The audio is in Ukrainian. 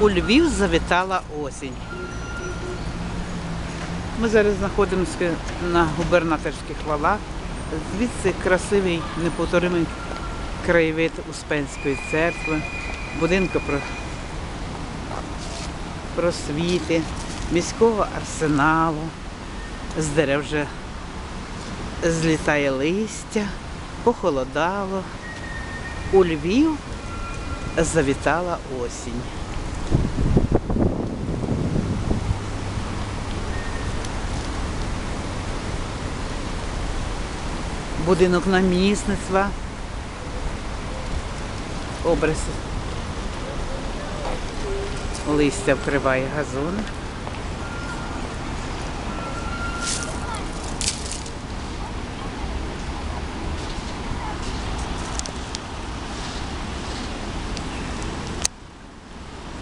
У Львів завітала осінь. Ми зараз знаходимося на губернаторських валах. Звідси красивий неповторимий краєвид Успенської церкви, будинку про просвіти, міського арсеналу. З дерев вже злітає листя, похолодало. У Львів завітала осінь. Будинок намісництва. Образ листя вкриває газон.